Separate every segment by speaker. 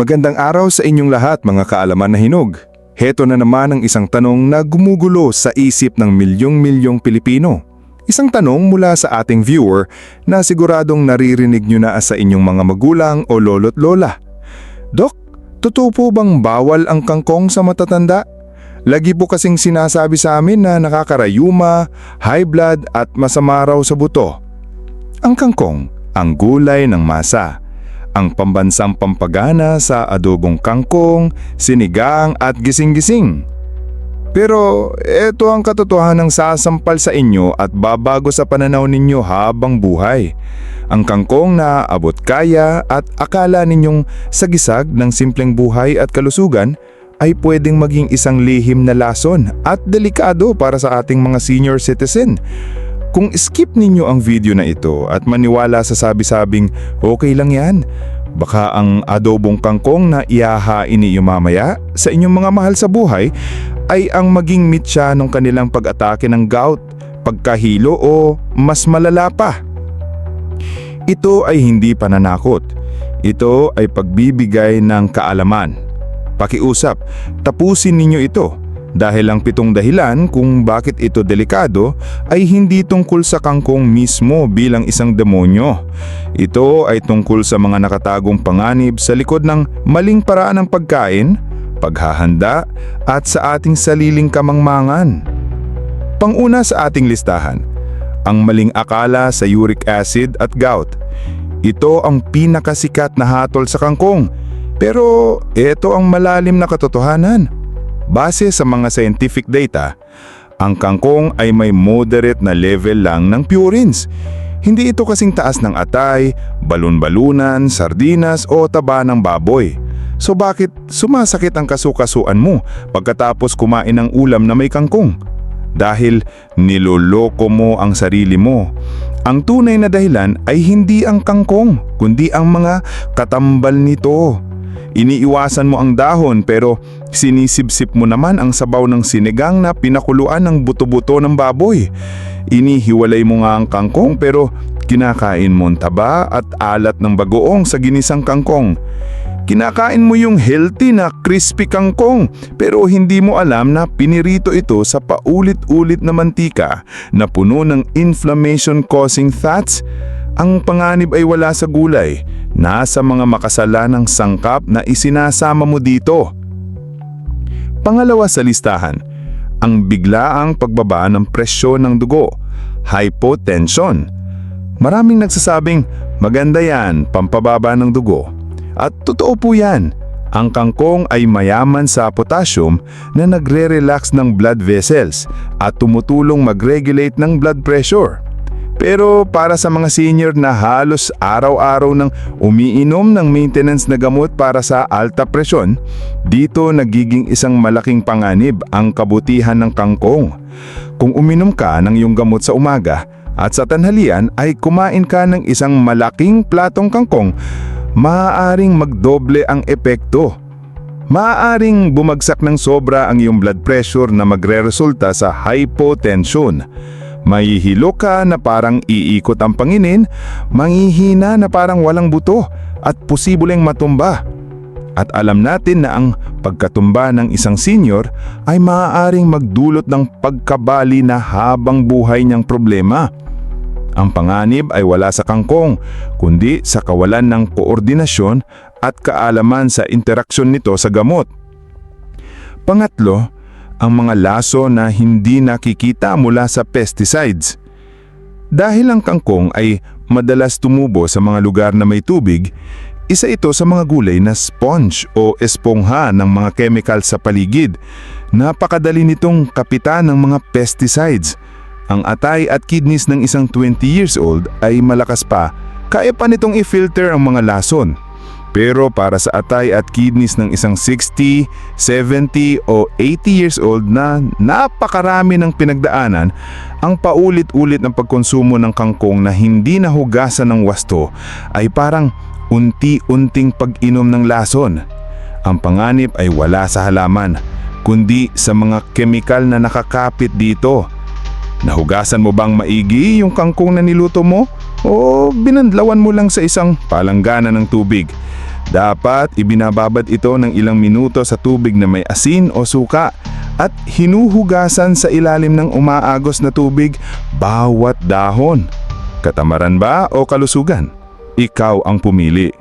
Speaker 1: Magandang araw sa inyong lahat mga kaalaman na hinog. Heto na naman ang isang tanong na gumugulo sa isip ng milyong-milyong Pilipino. Isang tanong mula sa ating viewer na siguradong naririnig nyo na sa inyong mga magulang o lolo't lola. Dok, totoo po bang bawal ang kangkong sa matatanda? Lagi po kasing sinasabi sa amin na nakakarayuma, high blood at masama raw sa buto. Ang kangkong, ang gulay ng masa. Ang pambansang pampagana sa adobong kangkong, sinigang at gising-gising. Pero ito ang katotohanan ng sasampal sa inyo at babago sa pananaw ninyo habang buhay. Ang kangkong na abot kaya at akala ninyong sagisag ng simpleng buhay at kalusugan ay pwedeng maging isang lihim na lason at delikado para sa ating mga senior citizen. Kung skip ninyo ang video na ito at maniwala sa sabi-sabing okay lang yan, baka ang adobong kangkong na ihahain niyo mamaya sa inyong mga mahal sa buhay ay ang maging mitya ng kanilang pag-atake ng gout, pagkahilo o mas malala pa. Ito ay hindi pananakot. Ito ay pagbibigay ng kaalaman. Pakiusap, tapusin ninyo ito dahil ang pitong dahilan kung bakit ito delikado ay hindi tungkol sa kangkong mismo bilang isang demonyo. Ito ay tungkol sa mga nakatagong panganib sa likod ng maling paraan ng pagkain, paghahanda at sa ating saliling kamangmangan. Panguna sa ating listahan, ang maling akala sa uric acid at gout. Ito ang pinakasikat na hatol sa kangkong. Pero ito ang malalim na katotohanan. Base sa mga scientific data, ang kangkong ay may moderate na level lang ng purines. Hindi ito kasing taas ng atay, balon-balunan, sardinas o taba ng baboy. So bakit sumasakit ang kasukasuan mo pagkatapos kumain ng ulam na may kangkong? Dahil niloloko mo ang sarili mo. Ang tunay na dahilan ay hindi ang kangkong, kundi ang mga katambal nito. Iniiwasan mo ang dahon pero sinisipsip mo naman ang sabaw ng sinigang na pinakuluan ng buto-buto ng baboy. Inihiwalay mo nga ang kangkong pero kinakain mo ang taba at alat ng bagoong sa ginisang kangkong. Kinakain mo yung healthy na crispy kangkong pero hindi mo alam na pinirito ito sa paulit-ulit na mantika na puno ng inflammation-causing fats. Ang panganib ay wala sa gulay, nasa mga makasalanang sangkap na isinasama mo dito. Pangalawa sa listahan, ang biglaang pagbaba ng presyon ng dugo, hypotension. Maraming nagsasabing maganda yan, pampababa ng dugo. At totoo po yan. Ang kangkong ay mayaman sa potassium na nagre-relax ng blood vessels at tumutulong mag-regulate ng blood pressure. Pero para sa mga senior na halos araw-araw nang umiinom ng maintenance na gamot para sa alta presyon, dito nagiging isang malaking panganib ang kabutihan ng kangkong. Kung uminom ka ng iyong gamot sa umaga at sa tanghalian ay kumain ka ng isang malaking platong kangkong, maaaring magdoble ang epekto. Maaaring bumagsak ng sobra ang iyong blood pressure na magre-resulta sa hypotension. Mahihilo ka na parang iikot ang panginin, manghihina na parang walang buto at posibleng matumba. At alam natin na ang pagkatumba ng isang senior ay maaaring magdulot ng pagkabali na habang buhay niyang problema. Ang panganib ay wala sa kangkong, kundi sa kawalan ng koordinasyon at kaalaman sa interaksyon nito sa gamot. Pangatlo, ang mga laso na hindi nakikita mula sa pesticides. Dahil ang kangkong ay madalas tumubo sa mga lugar na may tubig, isa ito sa mga gulay na sponge o espongha ng mga chemical sa paligid. Napakadali nitong kapitan ng mga pesticides. Ang atay at kidneys ng isang 20 years old ay malakas pa, kaya pa nitong i-filter ang mga lason. Pero para sa atay at kidneys ng isang 60, 70 o 80 years old na napakarami ng pinagdaanan, ang paulit-ulit ng pagkonsumo ng kangkong na hindi nahugasan ng wasto ay parang unti-unting pag-inom ng lason. Ang panganib ay wala sa halaman, kundi sa mga kemikal na nakakapit dito. Nahugasan mo bang maigi yung kangkong na niluto mo? O binandlawan mo lang sa isang palanggana ng tubig? Dapat ibinababad ito ng ilang minuto sa tubig na may asin o suka at hinuhugasan sa ilalim ng umaagos na tubig bawat dahon. Katamaran ba o kalusugan? Ikaw ang pumili.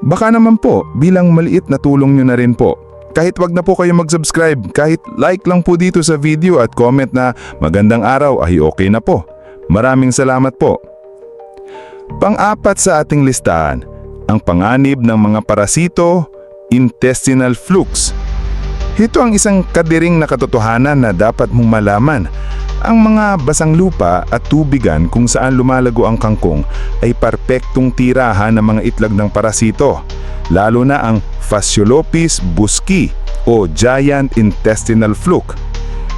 Speaker 1: Baka naman po, bilang maliit na tulong nyo na rin po. Kahit wag na po kayo mag-subscribe, kahit like lang po dito sa video at comment na magandang araw ay okay na po. Maraming salamat po. Pang-apat sa ating listahan, ang panganib ng mga parasito, intestinal flukes. Ito ang isang kadiring na katotohanan na dapat mong malaman. Ang mga basang lupa at tubigan kung saan lumalago ang kangkong ay perpektong tirahan ng mga itlog ng parasito, lalo na ang Fasciolopis busci o giant intestinal fluke.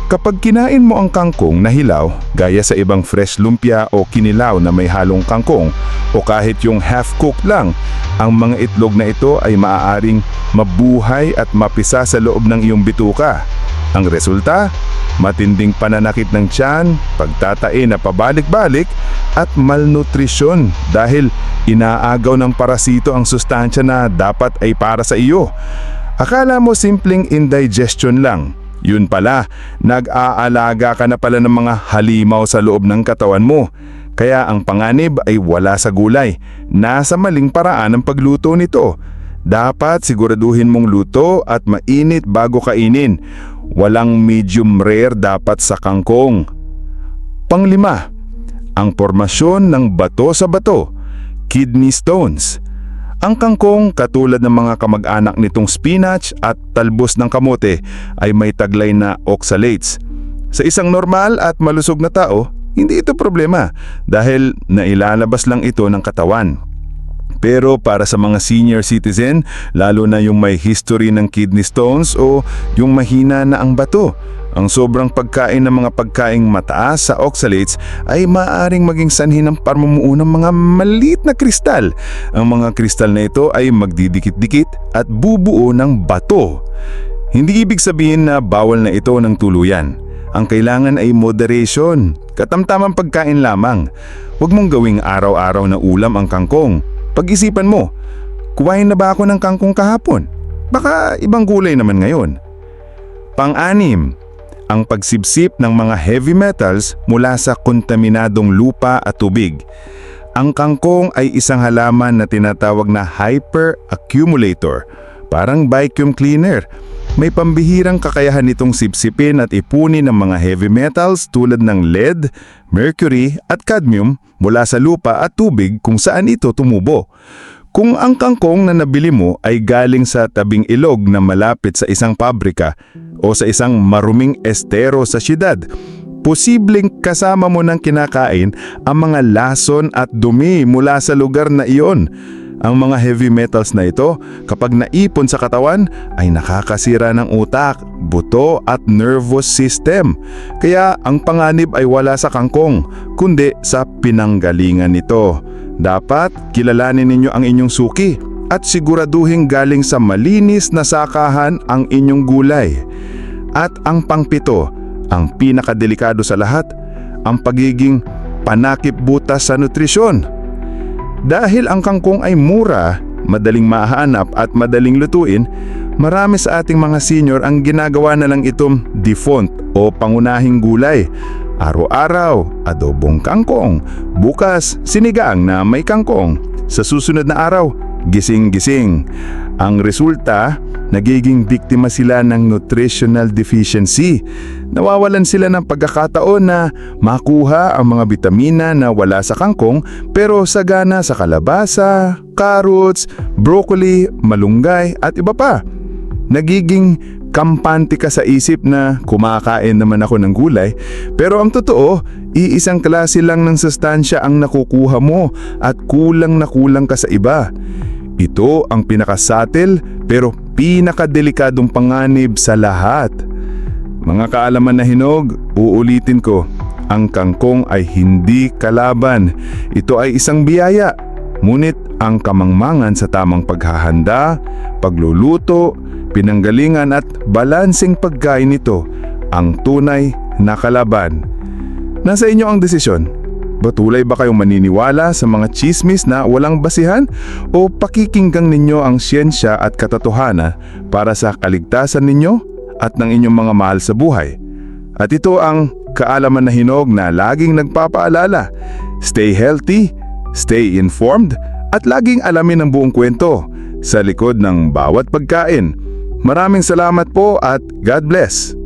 Speaker 1: Kapag kinain mo ang kangkong na hilaw, gaya sa ibang fresh lumpia o kinilaw na may halong kangkong, o kahit yung half-cooked lang, ang mga itlog na ito ay maaaring mabuhay at mapisa sa loob ng iyong bituka. Ang resulta, matinding pananakit ng tiyan, pagtatae na pabalik-balik, at malnutrisyon dahil inaagaw ng parasito ang sustansya na dapat ay para sa iyo. Akala mo simpleng indigestion lang. Yun pala, nag-aalaga ka na pala ng mga halimaw sa loob ng katawan mo. Kaya ang panganib ay wala sa gulay. Nasa maling paraan ang pagluto nito. Dapat siguraduhin mong luto at mainit bago kainin. Walang medium rare dapat sa kangkong. Panglima, ang formasyon ng bato sa bato, kidney stones. Ang kangkong katulad ng mga kamag-anak nitong spinach at talbos ng kamote ay may taglay na oxalates. Sa isang normal at malusog na tao, hindi ito problema dahil nailalabas lang ito ng katawan. Pero para sa mga senior citizen, lalo na yung may history ng kidney stones o yung mahina na ang bato, ang sobrang pagkain ng mga pagkaing mataas sa oxalates ay maaaring maging sanhi ng parmumuo ng mga maliit na kristal. Ang mga kristal na ito ay magdidikit-dikit at bubuo ng bato. Hindi ibig sabihin na bawal na ito ng tuluyan. Ang kailangan ay moderation, katamtamang pagkain lamang. Huwag mong gawing araw-araw na ulam ang kangkong. Pag-isipan mo, kuwain na ba ako ng kangkong kahapon? Baka ibang gulay naman ngayon. Pang-anim, ang pagsipsip ng mga heavy metals mula sa kontaminadong lupa at tubig. Ang kangkong ay isang halaman na tinatawag na hyper-accumulator, parang vacuum cleaner. May pambihirang kakayahan nitong sipsipin at ipunin ng mga heavy metals tulad ng lead, mercury at cadmium mula sa lupa at tubig kung saan ito tumubo. Kung ang kangkong na nabili mo ay galing sa tabing ilog na malapit sa isang pabrika o sa isang maruming estero sa syudad, posibleng kasama mo ng kinakain ang mga lason at dumi mula sa lugar na iyon. Ang mga heavy metals na ito, kapag naipon sa katawan, ay nakakasira ng utak, buto at nervous system. Kaya ang panganib ay wala sa kangkong, kundi sa pinanggalingan nito. Dapat kilalanin ninyo ang inyong suki at siguraduhin galing sa malinis na sakahan ang inyong gulay. At ang pangpito, ang pinakadelikado sa lahat, ang pagiging panakip butas sa nutrisyon. Dahil ang kangkong ay mura, madaling mahanap at madaling lutuin, marami sa ating mga senior ang ginagawa na lang itong default o pangunahing gulay. Araw-araw, adobong kangkong. Bukas, sinigang na may kangkong. Sa susunod na araw, gising-gising. Ang resulta, nagiging biktima sila ng nutritional deficiency. Nawawalan sila ng pagkakataon na makuha ang mga bitamina na wala sa kangkong pero sagana sa kalabasa, carrots, broccoli, malunggay at iba pa. Nagiging kampante ka sa isip na kumakain naman ako ng gulay pero ang totoo, iisang klase lang ng sustansya ang nakukuha mo at kulang na kulang ka sa iba. Ito ang pinakasatil pero pinakadelikadong panganib sa lahat. Mga kaalaman na hinog, uulitin ko, ang kangkong ay hindi kalaban. Ito ay isang biyaya. Ngunit ang kamangmangan sa tamang paghahanda, pagluluto, pinanggalingan at balansing pagkain nito ang tunay na kalaban. Nasa inyo ang desisyon. Batulay ba kayong maniniwala sa mga chismis na walang basihan o pakikinggang ninyo ang siyensya at katatohana para sa kaligtasan ninyo at ng inyong mga mahal sa buhay? At ito ang kaalaman na hinog na laging nagpapaalala. Stay healthy, stay informed, at laging alamin ang buong kwento sa likod ng bawat pagkain. Maraming salamat po at God bless!